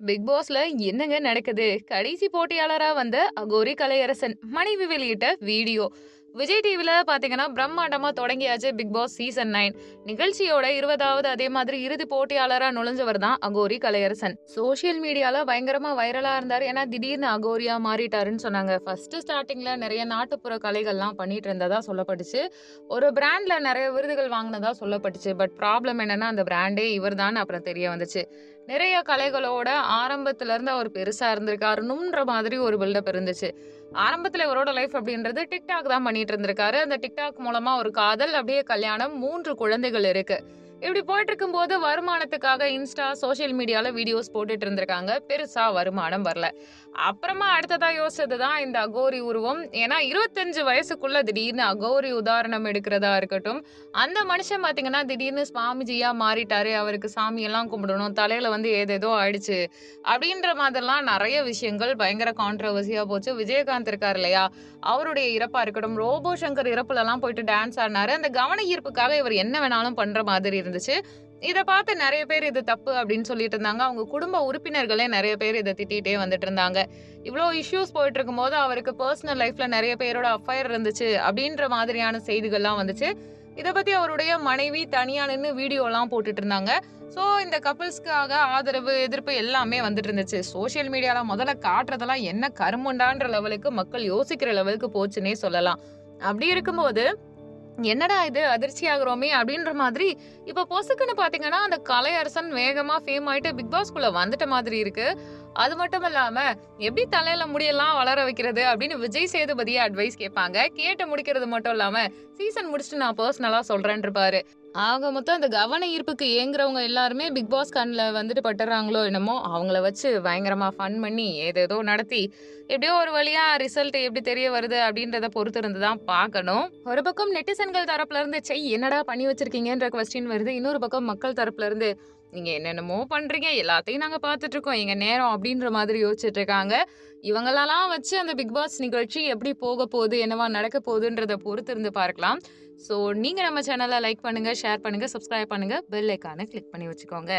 Big பாஸ்ல என்னங்க நடக்குது? கடைசி போட்டியாளரா வந்த அகோரி கலையரசன் மனைவி வெளியிட்ட வீடியோ. விஜய் டிவில பாத்தீங்கன்னா பிரம்மாண்டமா தொடங்கியாச்சு பிக் பாஸ் சீசன் நைன். நிகழ்ச்சியோட இருபதாவது அதே மாதிரி இறுதி போட்டியாளரா நுழைஞ்சவர் தான் அகோரி கலையரசன். சோஷியல் மீடியால பயங்கரமா வைரலா இருந்தார். ஏன்னா திடீர்னு அகோரியா மாறிட்டாருன்னு சொன்னாங்க. ஃபர்ஸ்ட் ஸ்டார்டிங்ல நிறைய நாட்டுப்புற கலைகள்லாம் பண்ணிட்டு இருந்ததா சொல்லப்பட்டுச்சு. ஒரு பிராண்ட்ல நிறைய விருதுகள் வாங்கினதா சொல்லப்பட்டுச்சு. பட் ப்ராப்ளம் என்னன்னா அந்த பிராண்டே இவர் தான் அப்புறம் தெரிய வந்துச்சு. நிறைய கலைகளோட ஆரம்பத்துல இருந்து அவர் பெருசா இருந்திருக்காருன்ற மாதிரி ஒரு பில்டப் இருந்துச்சு. ஆரம்பத்துல இவரோட லைஃப் அப்படின்றது டிக்டாக் தான் பண்ணிட்டு இருந்திருக்காரு. அந்த டிக்டாக் மூலமா ஒரு காதல் அப்படியே கல்யாணம் மூன்று குழந்தைகள் இருக்கு. இப்படி போயிட்டு இருக்கும்போது வருமானத்துக்காக இன்ஸ்டா சோஷியல் மீடியால வீடியோஸ் போட்டுட்டு இருந்திருக்காங்க பெருசா வருமானம் வரல. அப்புறமா அடுத்ததா யோசிச்சது தான் இந்த அகோரி உருவம். ஏன்னா இருபத்தஞ்சு வயசுக்குள்ள திடீர்னு அகோரி உதாரணம் எடுக்கிறதா இருக்கட்டும் அந்த மனுஷன் பாத்தீங்கன்னா திடீர்னு சுவாமிஜியா மாறிட்டாரு அவருக்கு சாமியெல்லாம் கும்பிடணும் தலையில வந்து ஏதேதோ ஆயிடுச்சு அப்படின்ற மாதிரிலாம் நிறைய விஷயங்கள் பயங்கர கான்ட்ரவர்சியா போச்சு. விஜயகாந்த் இருக்கார் இல்லையா? அவருடைய இறப்பா இருக்கட்டும் ரோபோ சங்கர் இறப்புல எல்லாம் போயிட்டு டான்ஸ் ஆடினாரு. அந்த கவன ஈர்ப்புக்காக இவர் என்ன வேணாலும் பண்ற மாதிரி இருந்துச்சு. இதை பார்த்து நிறைய பேர் இது தப்பு அப்படின்னு சொல்லிட்டு இருந்தாங்க. அவங்க குடும்ப உறுப்பினர்களே நிறைய பேர் இதை திட்டிகிட்டே வந்துட்டு இருந்தாங்க. இவ்வளோ இஷ்யூஸ் போயிட்டு இருக்கும்போது அவருக்கு பர்சனல் லைஃப்ல நிறைய பேரோட அஃபயர் இருந்துச்சு அப்படின்ற மாதிரியான செய்திகள்லாம் வந்துச்சு. இதை பத்தி அவருடைய மனைவி தனியா நின்று வீடியோலாம் போட்டுட்டு இருந்தாங்க. ஸோ இந்த கப்பிள்ஸ்க்காக ஆதரவு எதிர்ப்பு எல்லாமே வந்துட்டு இருந்துச்சு. சோஷியல் மீடியால முதல்ல காட்டுறதெல்லாம் என்ன கருமுண்டான்ற லெவலுக்கு மக்கள் யோசிக்கிற லெவலுக்கு போச்சுன்னே சொல்லலாம். அப்படி இருக்கும்போது என்னடா இது? அதிர்ச்சி ஆகுறோமே அப்படின்ற மாதிரி இப்ப பொசுக்குன்னு பாத்தீங்கன்னா அந்த கலையரசன் வேகமா ஃபேம் ஆயிட்டு பிக் பாஸ்குள்ள வந்துட்ட மாதிரி இருக்கு. அது மட்டும் இல்லாம எப்படி தலையில முடியெல்லாம் வளர வைக்கிறது அப்படின்னு விஜய் சேதுபதியை அட்வைஸ் கேட்பாங்க. கேட்டு முடிக்கிறது மட்டும் இல்லாம சீசன் முடிச்சுட்டு நான் பர்சனலா சொல்றேன் இருப்பாரு ஆக மொத்தம் அந்த கவன ஈர்ப்புக்கு ஏங்குறவங்க எல்லாருமே பிக் பாஸ் கண்ணில் வந்துட்டு பட்டுறாங்களோ என்னமோ அவங்கள வச்சு பயங்கரமாக ஃபன் பண்ணி ஏதேதோ நடத்தி எப்படியோ ஒரு வழியாக ரிசல்ட் எப்படி தெரிய வருது அப்படின்றத பொறுத்து இருந்து தான் பார்க்கணும். ஒரு பக்கம் நெட்டிசன்கள் தரப்புல இருந்து செய் என்னடா பண்ணி வச்சிருக்கீங்கன்ற கொஸ்டின் வருது. இன்னொரு பக்கம் மக்கள் தரப்புல இருந்து நீங்க என்னென்னமோ பண்றீங்க எல்லாத்தையும் நாங்க பார்த்துட்டு இருக்கோம் எங்க நேரம் அப்படின்ற மாதிரி யோசிச்சுட்டு இருக்காங்க இவங்களெல்லாம் வச்சு அந்த பிக் பாஸ் நிகழ்ச்சி எப்படி போக போகுது என்னவா நடக்க போகுதுன்றத பொறுத்து இருந்து பார்க்கலாம். ஸோ நீங்கள் நம்ம சேனலை லைக் பண்ணுங்கள் ஷேர் பண்ணுங்கள் சப்ஸ்கிரைப் பண்ணுங்கள் பெல் ஐக்கானை கிளிக் பண்ணி வச்சுக்கோங்க.